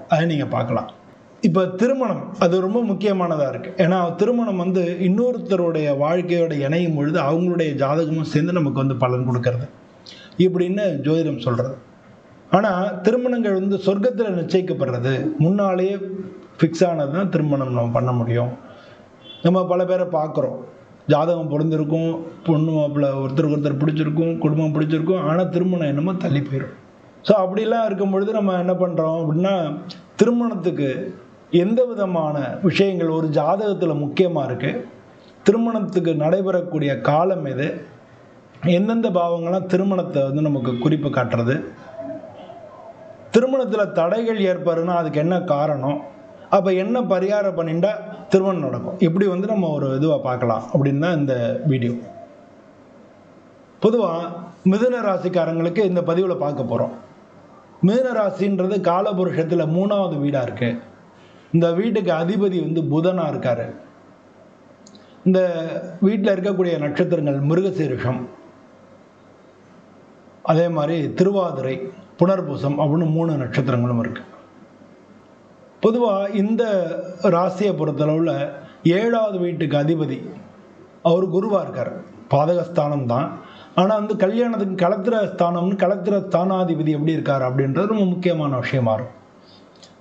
இருக்கும் அதை நீங்கள் பார்க்கலாம். இப்போ திருமணம் அது ரொம்ப முக்கியமானதாக இருக்குது ஏன்னா திருமணம் வந்து இன்னொருத்தருடைய வாழ்க்கையோட இணையும் பொழுது அவங்களுடைய ஜாதகமும் சேர்ந்து நமக்கு வந்து பலன் கொடுக்கறது. இப்படின்னு ஜோதிடம் சொல்கிறது ஆனால் திருமணங்கள் வந்து சொர்க்கத்தில் நிச்சயிக்கப்படுறது. முன்னாலேயே ஃபிக்ஸ் ஆனது தான் திருமணம் நம்ம பண்ண முடியும். நம்ம பல பேரை பார்க்குறோம். ஜாதகம் பொருந்திருக்கும் பொண்ணு மாப்பிள்ள ஒருத்தருக்கு ஒருத்தர் பிடிச்சிருக்கும் குடும்பம் பிடிச்சிருக்கும் ஆனால் திருமணம் என்னமோ தள்ளி போயிடும் ஸோ அப்படிலாம் இருக்கும் பொழுது நம்ம என்ன பண்ணுறோம் அப்படின்னா திருமணத்துக்கு எந்த விதமான விஷயங்கள் ஒரு ஜாதகத்தில் முக்கியமாக இருக்குது திருமணத்துக்கு நடைபெறக்கூடிய காலம் எது? எந்தெந்த பாவங்கள்லாம் திருமணத்தை வந்து நமக்கு குறிப்பு காட்டுறது? திருமணத்தில் தடைகள் ஏற்படுறதுன்னா அதுக்கு என்ன காரணம்? அப்போ என்ன பரிகாரம் பண்ணிட்டா திருமணம் நடக்கும்? இப்படி வந்து நம்ம ஒரு இதுவாக பார்க்கலாம் அப்படின்னு தான் இந்த வீடியோ. பொதுவாக மிதுன ராசிக்காரங்களுக்கு இந்த பதிவில் பார்க்க போகிறோம் மீனராசின்றது காலபுருஷத்தில் மூணாவது வீடாக இருக்கு. இந்த வீட்டுக்கு அதிபதி வந்து புதனாக இருக்காரு. இந்த வீட்டில் இருக்கக்கூடிய நட்சத்திரங்கள் மிருகசீரிஷம். அதே மாதிரி திருவாதிரை புனர்பூசம் அப்படின்னு மூணு நட்சத்திரங்களும் இருக்கு. பொதுவாக இந்த ராசியை பொறுத்தளவில் ஏழாவது வீட்டுக்கு அதிபதி அவர் குருவாக இருக்கார். பாதகஸ்தானம் தான். ஆனால் வந்து கல்யாணத்துக்கு கலத்திர ஸ்தானம்னு கலத்திர ஸ்தானாதிபதி எப்படி இருக்கார் அப்படின்றது ரொம்ப முக்கியமான விஷயமா இருக்கும்.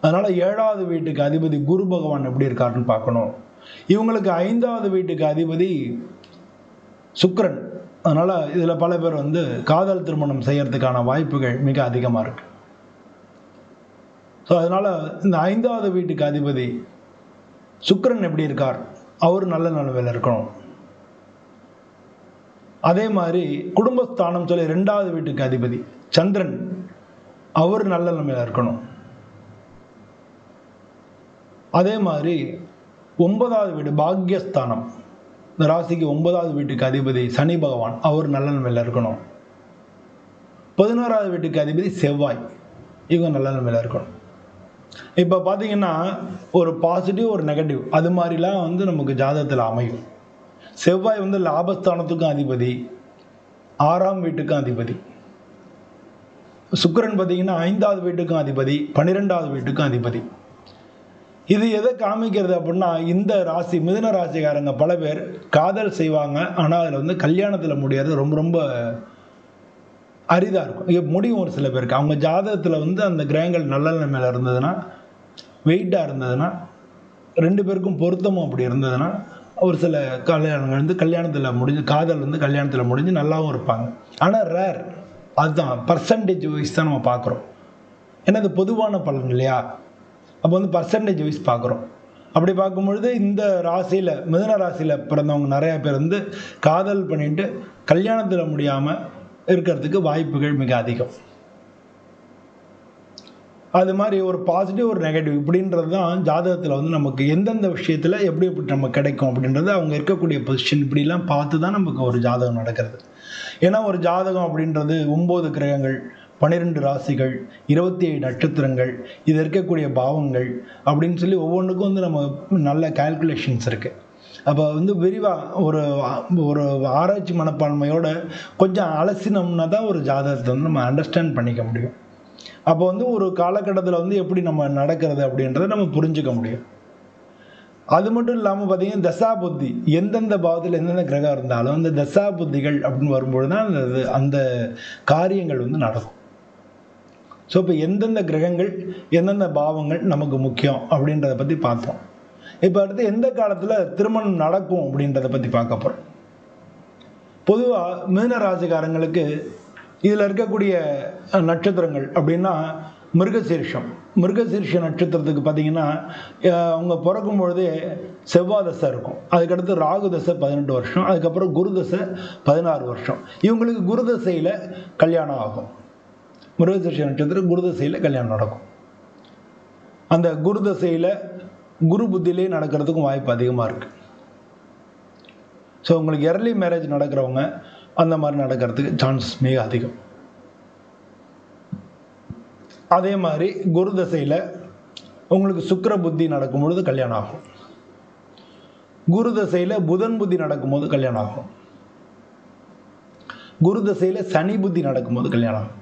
அதனால் ஏழாவது வீட்டுக்கு அதிபதி குரு பகவான் எப்படி இருக்காருன்னு பார்க்கணும். இவங்களுக்கு ஐந்தாவது வீட்டுக்கு அதிபதி சுக்கரன். அதனால் இதில் பல பேர் வந்து காதல் திருமணம் செய்யறதுக்கான வாய்ப்புகள் மிக அதிகமாக இருக்கு. ஸோ அதனால் இந்த ஐந்தாவது வீட்டுக்கு அதிபதி சுக்கரன் எப்படி இருக்கார்? அவர் நல்ல நிலவில் இருக்கணும். அதே மாதிரி குடும்பஸ்தானம் சொல்லி ரெண்டாவது வீட்டுக்கு அதிபதி சந்திரன் அவர் நல்ல நிலைமையில் இருக்கணும். அதே மாதிரி ஒன்பதாவது வீடு பாக்யஸ்தானம். இந்த ராசிக்கு ஒன்பதாவது வீட்டுக்கு அதிபதி சனி பகவான் அவர் நல்ல நிலைமையில் இருக்கணும். பதினோராவது வீட்டுக்கு அதிபதி செவ்வாய் இவங்க நல்ல நிலைமையில் இருக்கணும். இப்போ பார்த்தீங்கன்னா ஒரு பாசிட்டிவ் ஒரு நெகட்டிவ் அது மாதிரிலாம் வந்து நமக்கு ஜாதகத்தில் அமையும். செவ்வாய் வந்து லாபஸ்தானத்துக்கும் அதிபதி. ஆறாம் வீட்டுக்கும் அதிபதி. சுக்கரன் பார்த்தீங்கன்னா ஐந்தாவது வீட்டுக்கும் அதிபதி பன்னிரெண்டாவது வீட்டுக்கும் அதிபதி. இது எதை காமிக்கிறது அப்படின்னா இந்த ராசி மிதுன ராசிக்காரங்க பல பேர் காதல் செய்வாங்க. ஆனால் அதில் வந்து கல்யாணத்தில் முடியாது ரொம்ப ரொம்ப அரிதாக இருக்கும். முடியும் ஒரு சில பேருக்கு. அவங்க ஜாதகத்தில் வந்து அந்த கிரகங்கள் நல்ல நிலைமையில் இருந்ததுன்னா வெயிட்டாக இருந்ததுன்னா ரெண்டு பேருக்கும் பொருத்தமும் அப்படி இருந்ததுன்னா ஒரு சில கல்யாணங்கள் வந்து கல்யாணத்தில் முடிஞ்சு காதல் வந்து கல்யாணத்தில் முடிஞ்சு நல்லாவும் இருப்பாங்க. ஆனால் ரேர் அதுதான் பர்சன்டேஜ் வைஸ் தான் நம்ம பார்க்குறோம். ஏன்னா அது பொதுவான பலன் இல்லையா? அப்போ வந்து பர்சன்டேஜ் வைஸ் பார்க்குறோம். அப்படி பார்க்கும்பொழுது இந்த ராசியில் மிதன ராசியில் பிறந்தவங்க நிறையா பேர் வந்து காதல் பண்ணிட்டு கல்யாணத்தில் முடியாமல் இருக்கிறதுக்கு வாய்ப்புகள் மிக அதிகம். அது மாதிரி ஒரு பாசிட்டிவ் ஒரு நெகட்டிவ் இப்படின்றது தான் ஜாதகத்தில் வந்து நமக்கு எந்தெந்த விஷயத்தில் எப்படி எப்படி நமக்கு கிடைக்கும் அப்படின்றது அவங்க இருக்கக்கூடிய பொசிஷன் இப்படிலாம் பார்த்து தான் நமக்கு ஒரு ஜாதகம் நடக்கிறது. ஏன்னா ஒரு ஜாதகம் அப்படின்றது ஒம்பது கிரகங்கள் பன்னிரெண்டு ராசிகள் இருபத்தி ஏழு நட்சத்திரங்கள் இது இருக்கக்கூடிய பாவங்கள் அப்படின்னு சொல்லி ஒவ்வொன்றுக்கும் வந்து நம்ம நல்ல கால்குலேஷன்ஸ் இருக்குது அப்போ வந்து விரிவாக ஒரு ஒரு ஆராய்ச்சி மனப்பான்மையோட கொஞ்சம் அலசினோம்னா தான் ஒரு ஜாதகத்தை வந்து நம்ம அண்டர்ஸ்டாண்ட் பண்ணிக்க முடியும். அப்போ வந்து ஒரு காலகட்டத்தில் வந்து எப்படி நம்ம நடக்கிறது அப்படின்றத நம்ம புரிஞ்சுக்க முடியும். அது மட்டும் இல்லாமல் பார்த்தீங்கன்னா தசா புத்தி எந்தெந்த பாவத்தில் எந்தெந்த கிரகம் இருந்தாலும் அந்த தசா புத்திகள் அப்படின்னு வரும்பொழுது தான் அந்த அந்த காரியங்கள் வந்து நடக்கும். ஸோ இப்போ எந்தெந்த கிரகங்கள் எந்தெந்த பாவங்கள் நமக்கு முக்கியம் அப்படின்றத பற்றி பார்த்தோம் இப்போ அடுத்து எந்த காலத்தில் திருமணம் நடக்கும் அப்படின்றத பற்றி பார்க்க போகிறோம் பொதுவாக மீனராசிக்காரங்களுக்கு இதில் இருக்கக்கூடிய நட்சத்திரங்கள் அப்படின்னா மிருகசீர்ஷம். மிருகசீர்ஷ நட்சத்திரத்துக்கு பார்த்தீங்கன்னா அவங்க பிறக்கும் பொழுதே செவ்வாய் தசை இருக்கும். அதுக்கடுத்து ராகு தசை பதினெட்டு வருஷம். அதுக்கப்புறம் குரு தசை பதினாறு வருஷம். இவங்களுக்கு குரு தசையில் கல்யாணம் ஆகும். மிருகசீர்ஷ நட்சத்திரம் குரு தசையில் கல்யாணம் நடக்கும். அந்த குரு தசையில் குரு புத்தியிலே நடக்கிறதுக்கும் வாய்ப்பு அதிகமாக இருக்குது ஸோ உங்களுக்கு எர்லி மேரேஜ் நடக்கிறவங்க அந்த மாதிரி நடக்கிறதுக்கு சான்ஸ் மிக அதிகம். அதே மாதிரி குரு தசையில் உங்களுக்கு சுக்கிர புத்தி நடக்கும் பொழுது கல்யாணம் ஆகும். குரு தசையில் புதன் புத்தி நடக்கும்போது கல்யாணம் ஆகும். குரு தசையில் சனி புத்தி நடக்கும்போது கல்யாணம் ஆகும்.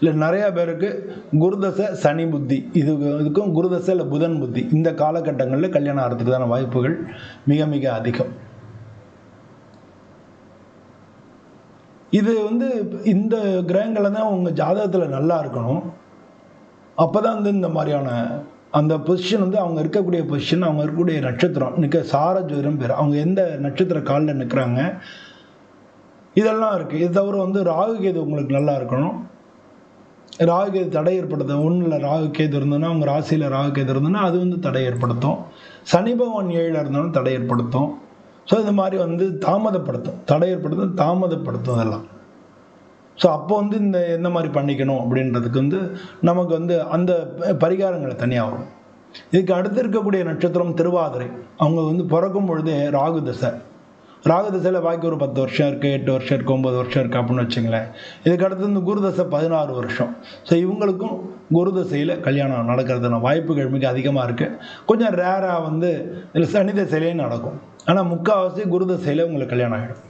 இல்லை நிறையா பேருக்கு குருதசை சனி புத்தி இது இதுக்கும் குருதசை இல்லை புதன் புத்தி இந்த காலகட்டங்களில் கல்யாணம் ஆகிறதுக்கான வாய்ப்புகள் மிக மிக அதிகம். இது வந்து இந்த கிரகங்களில் தான் உங்கள் ஜாதகத்தில் நல்லா இருக்கணும். அப்போ தான் வந்து இந்த மாதிரியான அந்த பொசிஷன் வந்து அவங்க இருக்கக்கூடிய பொசிஷன் அவங்க இருக்கக்கூடிய நட்சத்திரம் நிற்க சார ஜோதிடம் பேர். அவங்க எந்த நட்சத்திர காலில் நிற்கிறாங்க இதெல்லாம் இருக்குது இது தவிர வந்து ராகு கேது உங்களுக்கு நல்லா இருக்கணும். ராகு கேது தடை ஏற்படுத்தும் ஒன்றில் ராகு கேது இருந்ததுன்னா அவங்க ராசியில் ராகு கேது இருந்ததுன்னா அது வந்து தடை ஏற்படுத்தும். சனி பகவான் ஏழில் இருந்தாலும் தடை ஏற்படுத்தும். ஸோ இந்த மாதிரி வந்து தாமதப்படுத்தும். தடை ஏற்படுத்தும் தாமதப்படுத்தும் அதெல்லாம் ஸோ அப்போ வந்து இந்த எந்த மாதிரி பண்ணிக்கணும் அப்படின்றதுக்கு வந்து நமக்கு வந்து அந்த பரிகாரங்களை தனியாக வரும். இதுக்கு அடுத்து இருக்கக்கூடிய நட்சத்திரம் திருவாதிரை. அவங்க வந்து பிறக்கும் பொழுதே ராகு தசை. ராகு தசையில் பாக்கி ஒரு பத்து வருஷம் இருக்குது எட்டு வருஷம் இருக்குது ஒம்பது வருஷம் இருக்குது அப்படின்னு வச்சுங்களேன். இதுக்கு அடுத்து இந்த குரு தசை பதினாறு வருஷம். ஸோ இவங்களுக்கும் குரு தசையில் கல்யாணம் நடக்கிறதுன வாய்ப்புகள் மிக அதிகமாக இருக்குது கொஞ்சம் ரேராக வந்து இதில் சனி தசையிலே நடக்கும். ஆனால் முக்கால்வாசி குரு தசையில் உங்களுக்கு கல்யாணம் ஆகிடும்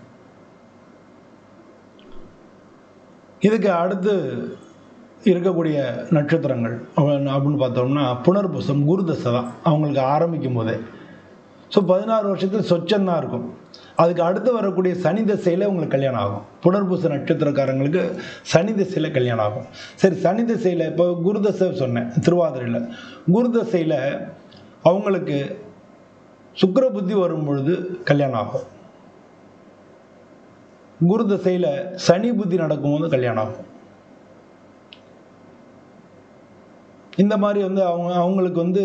இதுக்கு அடுத்து இருக்கக்கூடிய நட்சத்திரங்கள் அப்படின்னு பார்த்தோம்னா புனர்பூசம் குருதசை தான். அவங்களுக்கு ஆரம்பிக்கும் போதே. ஸோ பதினாறு வருஷத்தில் சொச்சந்தான் இருக்கும். அதுக்கு அடுத்து வரக்கூடிய சனி திசையில் உங்களுக்கு கல்யாணம் ஆகும். புனர்பூச நட்சத்திரக்காரங்களுக்கு சனி திசையில் கல்யாணம் ஆகும். சரி சனி திசையில் இப்போ குருதசை சொன்னேன் திருவாதிரையில். குருதசையில் அவங்களுக்கு சுக்கர புத்தி வரும் பொழுது கல்யாணம் ஆகும். குரு தசையில் சனி புத்தி நடக்கும்போது கல்யாணம் ஆகும். இந்த மாதிரி வந்து அவங்க அவங்களுக்கு வந்து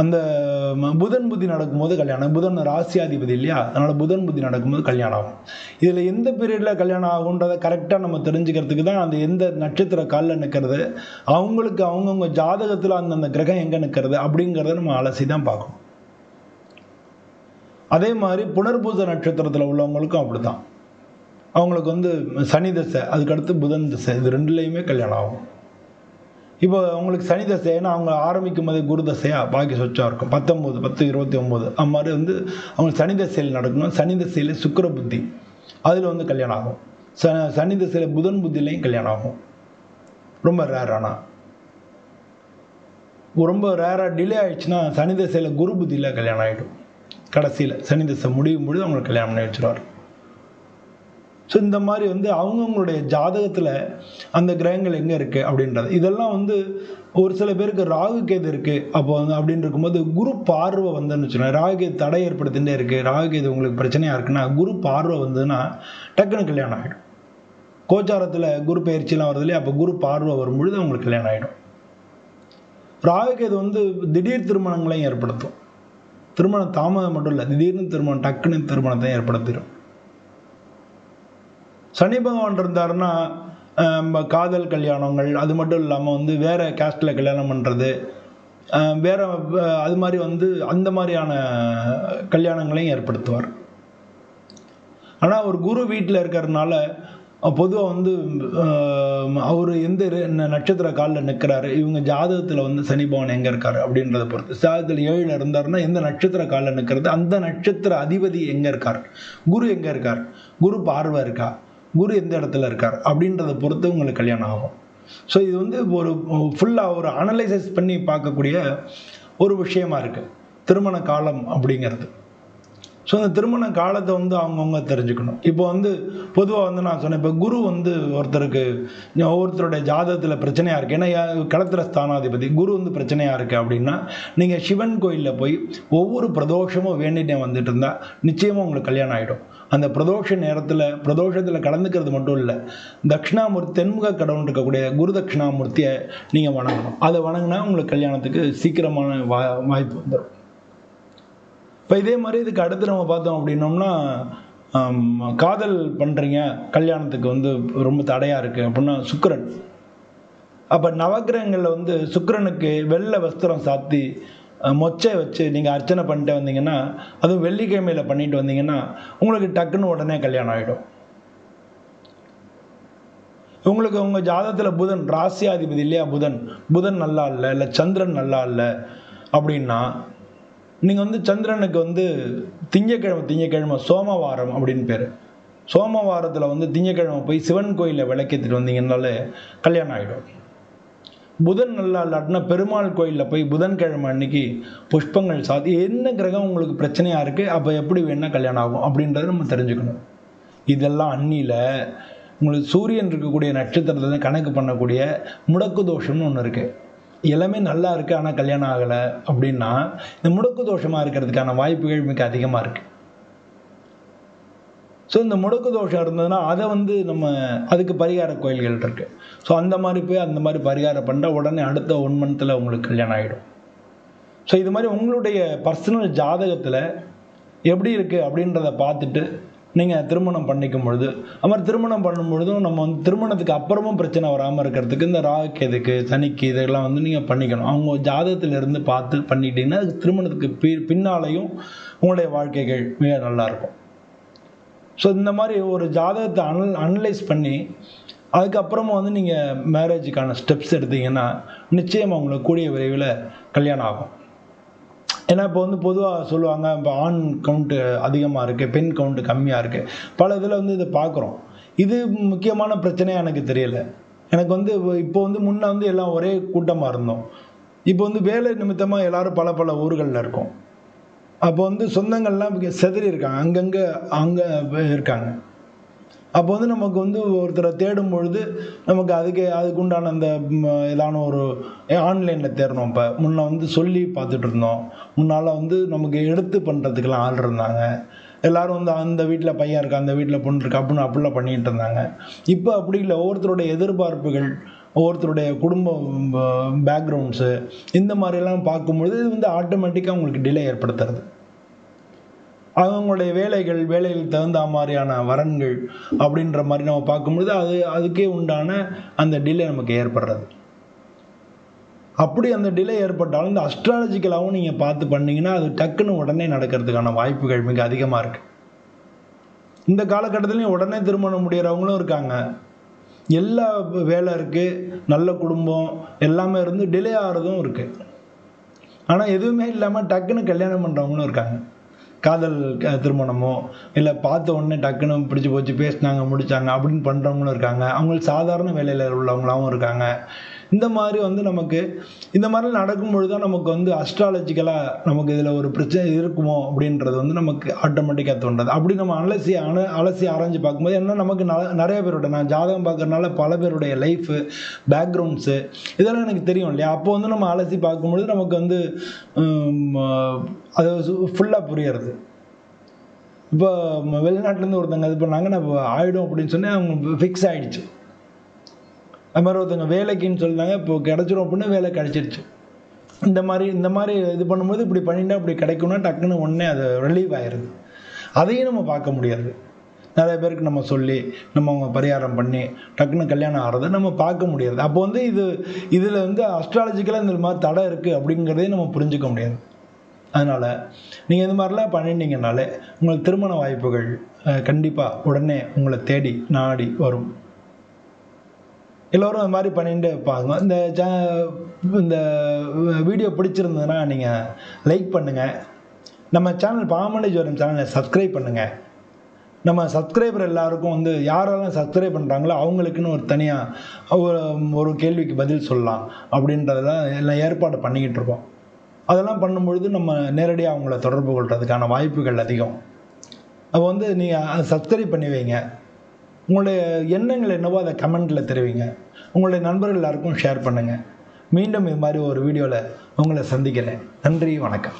அந்த புதன் புத்தி நடக்கும்போது கல்யாணம் புதன் ராசியாதிபதி இல்லையா? அதனால் புதன் புத்தி நடக்கும்போது கல்யாணம் ஆகும். இதில் எந்த பீரியடில் கல்யாணம் ஆகுன்றதை கரெக்டாக நம்ம தெரிஞ்சுக்கிறதுக்கு தான் அந்த எந்த நட்சத்திர காலில் நிற்கிறது அவங்களுக்கு அவங்கவுங்க ஜாதகத்தில் அந்தந்த கிரகம் எங்கே நிற்கிறது அப்படிங்கிறத நம்ம அலசி தான் பார்க்கணும். அதே மாதிரி புனர்பூச நட்சத்திரத்தில் உள்ளவங்களுக்கும் அப்படி தான் அவங்களுக்கு வந்து சனி தசை அதுக்கடுத்து புதன் தசை இது ரெண்டுலேயுமே கல்யாணம் ஆகும். இப்போ அவங்களுக்கு சனி தசைன்னா அவங்க ஆரம்பிக்கும் போதே குரு தசையாக பாக்கி சொச்சா இருக்கும். பத்தொம்போது பத்து இருபத்தி ஒம்பது அது மாதிரி வந்து அவங்களுக்கு சனி தசையில் நடக்கணும். சனி தசையில் சுக்கர புத்தி. அதில் வந்து கல்யாணம் ஆகும். ச சனி தசையில் புதன் புத்திலையும் கல்யாணம் ஆகும். ரொம்ப ரேர் ஆனால் ரொம்ப ரேராக டிலே ஆயிடுச்சுன்னா சனி தசையில் குரு புத்தியில் கல்யாணம் ஆகிடும் கடைசியில் சனி தசை முடியும் பொழுது அவங்களுக்கு கல்யாணம் பண்ணி வச்சுருவார். ஸோ இந்த மாதிரி வந்து அவங்கவுங்களுடைய ஜாதகத்தில் அந்த கிரகங்கள் எங்கே இருக்குது அப்படின்றது. இதெல்லாம் வந்து ஒரு சில பேருக்கு ராகு கேது இருக்குது அப்போ வந்து அப்படின்னு இருக்கும்போது குரு பார்வை வந்துன்னு வச்சுக்கோங்க. ராகு கேது தடை ஏற்படுத்திகிட்டே இருக்குது ராகு கேது உங்களுக்கு பிரச்சனையாக இருக்குன்னா குரு பார்வை வந்ததுன்னா டக்குன்னு கல்யாணம் ஆகிடும் கோச்சாரத்தில் குரு பயிற்சிலாம் வருது இல்லையா? அப்போ குரு பார்வை வரும்பொழுது அவங்களுக்கு கல்யாணம் ஆகிடும் ராகு கேது வந்து திடீர் திருமணங்களையும் ஏற்படுத்தும். திருமணம் தாமதம் மட்டும் இல்லை. திடீர்னு திருமணம் டக்குன்னு திருமணத்தை ஏற்படுத்திடும் சனி பகவான் இருந்தாருன்னா காதல் கல்யாணங்கள் அது மட்டும் இல்லாமல் வந்து வேற கேஸ்டில் கல்யாணம் பண்ணுறது வேற அது மாதிரி வந்து அந்த மாதிரியான கல்யாணங்களையும் ஏற்படுத்துவார். ஆனால் ஒரு குரு வீட்டில் இருக்கிறதுனால பொதுவாக வந்து அவர் எந்த நட்சத்திர காலில் நிற்கிறாரு இவங்க ஜாதகத்தில் வந்து சனி பவன் எங்கே இருக்காரு அப்படின்றத பொறுத்து ஜாதகத்தில் ஏழில் இருந்தாருன்னா எந்த நட்சத்திர காலில் நிற்கிறது அந்த நட்சத்திர அதிபதி எங்கே இருக்கார்? குரு எங்கே இருக்கார்? குரு பார்வை இருக்கா? குரு எந்த இடத்துல இருக்கார் அப்படின்றத பொறுத்து உங்களுக்கு கல்யாணம் ஆகும். ஸோ இது வந்து ஒரு ஃபுல்லாக ஒரு அனலைசஸ் பண்ணி பார்க்கக்கூடிய ஒரு விஷயமா இருக்குது திருமண காலம் அப்படிங்கிறது. ஸோ அந்த திருமண காலத்தை வந்து அவங்கவுங்க தெரிஞ்சுக்கணும். இப்போ வந்து பொதுவாக வந்து நான் சொன்னேன் இப்போ குரு வந்து ஒருத்தருக்கு ஒவ்வொருத்தருடைய ஜாதகத்தில் பிரச்சனையாக இருக்குது ஏன்னா களத்திர ஸ்தானாதிபதி குரு வந்து பிரச்சனையாக இருக்குது அப்படின்னா நீங்கள் சிவன் கோயிலில் போய் ஒவ்வொரு பிரதோஷமும் வேண்டிட்டே வந்துட்டு இருந்தால் நிச்சயமாக உங்களுக்கு கல்யாணம் ஆகிடும் அந்த பிரதோஷ நேரத்தில் பிரதோஷத்தில் கலந்துக்கிறது மட்டும் இல்லை தட்சிணாமூர்த்தி தென்முக கடவுள் இருக்கக்கூடிய குரு தட்சிணாமூர்த்தியை நீங்கள் வணங்கணும். அதை வணங்கினா உங்களுக்கு கல்யாணத்துக்கு சீக்கிரமான வா வாய்ப்பு வந்துடும் இப்போ இதே மாதிரி இதுக்கு அடுத்து நம்ம பார்த்தோம் அப்படின்னோம்னா காதல் பண்ணுறீங்க கல்யாணத்துக்கு வந்து ரொம்ப தடையாக இருக்குது அப்படின்னா சுக்கரன். அப்போ நவகிரகங்களில் வந்து சுக்கரனுக்கு வெள்ளை வஸ்திரம் சாத்தி மொச்சை வச்சு நீங்கள் அர்ச்சனை பண்ணிட்டு வந்தீங்கன்னா அதுவும் வெள்ளிக்கிழமையில் பண்ணிட்டு வந்தீங்கன்னா உங்களுக்கு டக்குன்னு உடனே கல்யாணம் ஆகிடும் உங்களுக்கு உங்கள் ஜாதகத்தில் புதன் ராசியாதிபதி இல்லையா புதன்? புதன் நல்லா இல்லை இல்லை சந்திரன் நல்லா இல்லை அப்படின்னா நீங்கள் வந்து சந்திரனுக்கு வந்து திங்கக்கிழமை திங்கக்கிழமை சோமவாரம் அப்படின்னு பேர். சோமவாரத்தில் வந்து திங்கக்கிழமை போய் சிவன் கோயிலில் விளக்கேற்றிட்டு வந்தீங்கன்னாலே கல்யாணம் ஆகிடும் புதன் நல்லா இல்லாட்டினா பெருமாள் கோயிலில் போய் புதன்கிழமை அன்னைக்கு புஷ்பங்கள் சாதி என்ன கிரகம் உங்களுக்கு பிரச்சனையாக இருக்குது அப்போ எப்படி வேணால் கல்யாணம் ஆகும்? அப்படின்றத நம்ம தெரிஞ்சுக்கணும். இதெல்லாம் அன்னியில் உங்களுக்கு சூரியன் இருக்கக்கூடிய நட்சத்திரத்தை கணக்கு பண்ணக்கூடிய முடக்கு தோஷம்னு ஒன்று இருக்குது எல்லாமே நல்லா இருக்குது ஆனால் கல்யாணம் ஆகலை அப்படின்னா இந்த முடக்கு தோஷமாக இருக்கிறதுக்கான வாய்ப்புகள் மிக அதிகமாக இருக்குது ஸோ இந்த முடக்கு தோஷம் இருந்ததுன்னா அதை வந்து நம்ம அதுக்கு பரிகார கோயில்கள் இருக்குது ஸோ அந்த மாதிரி போய் அந்த மாதிரி பரிகாரம் பண்ணால் உடனே அடுத்த ஒன் மந்த்தில் உங்களுக்கு கல்யாணம் ஆகிடும் ஸோ இது மாதிரி உங்களுடைய பர்சனல் ஜாதகத்தில் எப்படி இருக்குது அப்படின்றத பார்த்துட்டு நீங்கள் திருமணம் பண்ணிக்கும் பொழுது அது மாதிரி திருமணம் பண்ணும் பொழுதும் நம்ம வந்து திருமணத்துக்கு அப்புறமும் பிரச்சனை வராமல் இருக்கிறதுக்கு இந்த ராகுக்கு எதுக்கு சனிக்கு இதெல்லாம் வந்து நீங்கள் பண்ணிக்கணும். அவங்க ஜாதகத்திலிருந்து பார்த்து பண்ணிட்டீங்கன்னா அதுக்கு திருமணத்துக்கு பி பின்னாலையும் உங்களுடைய வாழ்க்கைகள் மிக நல்லாயிருக்கும் ஸோ இந்த மாதிரி ஒரு ஜாதகத்தை அனல் அனலைஸ் பண்ணி அதுக்கப்புறமா வந்து நீங்கள் மேரேஜுக்கான ஸ்டெப்ஸ் எடுத்தீங்கன்னா நிச்சயமாக உங்களுக்கு கூடிய விரைவில் கல்யாணம் ஆகும். ஏன்னா இப்போ வந்து பொதுவாக சொல்லுவாங்க இப்போ ஆண் கவுண்ட்டு அதிகமாக இருக்குது பெண் கவுண்ட்டு கம்மியாக இருக்குது பல இதில் வந்து இதை பார்க்குறோம். இது முக்கியமான பிரச்சனையாக எனக்கு தெரியல. எனக்கு வந்து இப்போ வந்து முன்னே வந்து எல்லாம் ஒரே கூட்டமாக இருந்தோம். இப்போ வந்து வேலை நிமித்தமாக எல்லாரும் பல பல ஊர்களில் இருக்கோம். அப்போ வந்து சொந்தங்கள்லாம் செதறி சிதறி இருக்காங்க. அங்கங்கே அங்கே இருக்காங்க. அப்போ வந்து நமக்கு வந்து ஒருத்தரை தேடும் பொழுது நமக்கு அதுக்கு அதுக்கு உண்டான அந்த ஏதான ஒரு ஆன்லைனில் தேடணும் இப்போ. முன்ன வந்து சொல்லி பார்த்துட்டு இருந்தோம். முன்னால் வந்து நமக்கு எடுத்து பண்ணுறதுக்கெல்லாம் ஆள் இருந்தாங்க. எல்லாரும் வந்து அந்த வீட்டில் பையன் இருக்கா அந்த வீட்டில் பொண்ணு இருக்கா அப்படின்னு அப்படிலாம் பண்ணிட்டு இருந்தாங்க. இப்போ அப்படி இல்லை. ஒவ்வொருத்தருடைய எதிர்பார்ப்புகள் ஒவ்வொருத்தருடைய குடும்ப பேக்ரவுண்ட்ஸு இந்த மாதிரிலாம் பார்க்கும்பொழுது இது வந்து ஆட்டோமேட்டிக்காக உங்களுக்கு டிலே ஏற்படுத்துறது. அவங்களுடைய வேலைகள் வேலையில் தகுந்த மாதிரியான வரன்கள் அப்படின்ற மாதிரி நம்ம பார்க்கும்பொழுது அது அதுக்கே உண்டான அந்த டிலே நமக்கு ஏற்படுறது. அப்படி அந்த டிலே ஏற்பட்டாலும் இந்த அஸ்ட்ராலஜிக்கலாகவும் நீங்கள் பார்த்து பண்ணீங்கன்னா அது டக்குன்னு உடனே நடக்கிறதுக்கான வாய்ப்புகள் மிக அதிகமாக இருக்குது இந்த காலகட்டத்திலையும் உடனே திருமணம் முடிகிறவங்களும் இருக்காங்க. எல்லா வேலை இருக்குது நல்ல குடும்பம் எல்லாமே இருந்து டிலே ஆகிறதும் இருக்குது ஆனால் எதுவுமே இல்லாமல் டக்குன்னு கல்யாணம் பண்ணுறவங்களும் இருக்காங்க. காதல் க- திருமணமோ இல்லை பார்த்த உடனே டக்குன்னு பிடிச்சி போச்சு பேசினாங்க முடிச்சாங்க அப்படின்னு பண்ணுறவங்களும் இருக்காங்க. அவங்களுக்கு சாதாரண வேலையில் உள்ளவங்களாவும் இருக்காங்க. இந்த மாதிரி வந்து நமக்கு இந்த மாதிரி நடக்கும்பொழுது தான் நமக்கு வந்து அஸ்ட்ராலஜிக்கலாக நமக்கு இதில் ஒரு பிரச்சனை இருக்குமோ அப்படின்றது வந்து நமக்கு ஆட்டோமேட்டிக்காக தோன்றது. அப்படி நம்ம அலசி அன அலசி ஆராய்ஞ்சு பார்க்கும்போது என்ன நமக்கு ந- நிறைய பேரோட நான் ஜாதகம் பார்க்கறனால பல பேருடைய லைஃபு பேக்ரவுண்ட்ஸு இதெல்லாம் எனக்கு தெரியும் இல்லையா? அப்போ வந்து நம்ம அலசி பார்க்கும்பொழுது நமக்கு வந்து அது ஃபுல்லாக புரியறது. இப்போ வெளிநாட்டிலேருந்து ஒருத்தங்க இது பண்ணாங்க நான் இப்போ ஆகிடும் அப்படின்னு சொன்னேன் அவங்க ஃபிக்ஸ் ஆகிடுச்சு அது மாதிரி ஒருத்தங்க வேலைக்குன்னு சொல்லிட்டாங்க இப்போ கிடச்சிரும் அப்படின்னு வேலை கிடச்சிருச்சு. இந்த மாதிரி இந்த மாதிரி இது பண்ணும்போது இப்படி பண்ணிட்டா இப்படி கிடைக்கும்னா டக்குன்னு உடனே அது ரிலீவ் ஆயிடுது அதையும் நம்ம பார்க்க முடியாது. நிறைய பேருக்கு நம்ம சொல்லி நம்ம அவங்க பரிகாரம் பண்ணி டக்குன்னு கல்யாணம் ஆகிறத நம்ம பார்க்க முடியாது. அப்போ வந்து இது இதில் வந்து அஸ்ட்ராலஜிக்கலாக இந்த மாதிரி தடை இருக்குது அப்படிங்கிறதையும் நம்ம புரிஞ்சுக்க முடியாது. அதனால் நீங்கள் இந்த மாதிரிலாம் பண்ணிட்டீங்கனாலே உங்களுக்கு திருமண வாய்ப்புகள் கண்டிப்பாக உடனே உங்களை தேடி நாடி வரும். எல்லோரும் அது மாதிரி பண்ணிகிட்டே இருப்பாங்க. இந்த சே இந்த வீடியோ பிடிச்சிருந்ததுன்னா நீங்கள் லைக் பண்ணுங்கள் நம்ம சேனல் பாமண்டேஸ்வரம் சேனலை சப்ஸ்கிரைப் பண்ணுங்கள் நம்ம சப்ஸ்கிரைபர் எல்லாருக்கும் வந்து யாரெல்லாம் சப்ஸ்கிரைப் பண்ணுறாங்களோ அவங்களுக்குன்னு ஒரு தனியாக ஒரு ஒரு கேள்விக்கு பதில் சொல்லலாம் அப்படின்றதெல்லாம் எல்லாம் ஏற்பாடு பண்ணிக்கிட்டு இருக்கோம். அதெல்லாம் பண்ணும்பொழுது நம்ம நேரடியாக அவங்கள தொடர்பு கொள்றதுக்கான வாய்ப்புகள் அதிகம். அப்போ வந்து நீங்கள் சப்ஸ்கிரைப் பண்ணி வைங்க. உங்களுடைய எண்ணங்கள் என்னவோ அதை கமெண்ட்டில் தெரிவிங்க. உங்களுடைய நண்பர்கள் எல்லாருக்கும் ஷேர் பண்ணுங்கள் மீண்டும் இது மாதிரி ஒரு வீடியோவில் உங்களை சந்திக்கிறேன். நன்றி வணக்கம்.